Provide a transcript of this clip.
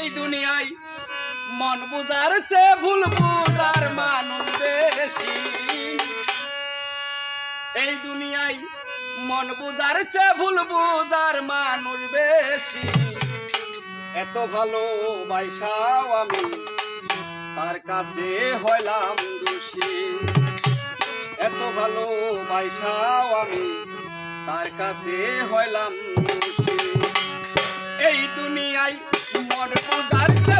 এই দুনিয়ায় মন বুঝার চেয়ে ভুল বুঝার মানুষ বেশি। এই দুনিয়ায় মন বুঝার চেয়ে ভুল বুঝার মানুষ বেশি। এত ভালো বাইসাও আমি তার কাছে হইলাম দোষী। এত ভালো বাইসাও আমি তার কাছে হইলাম দোষী। এই দুনিয়ায় পূজার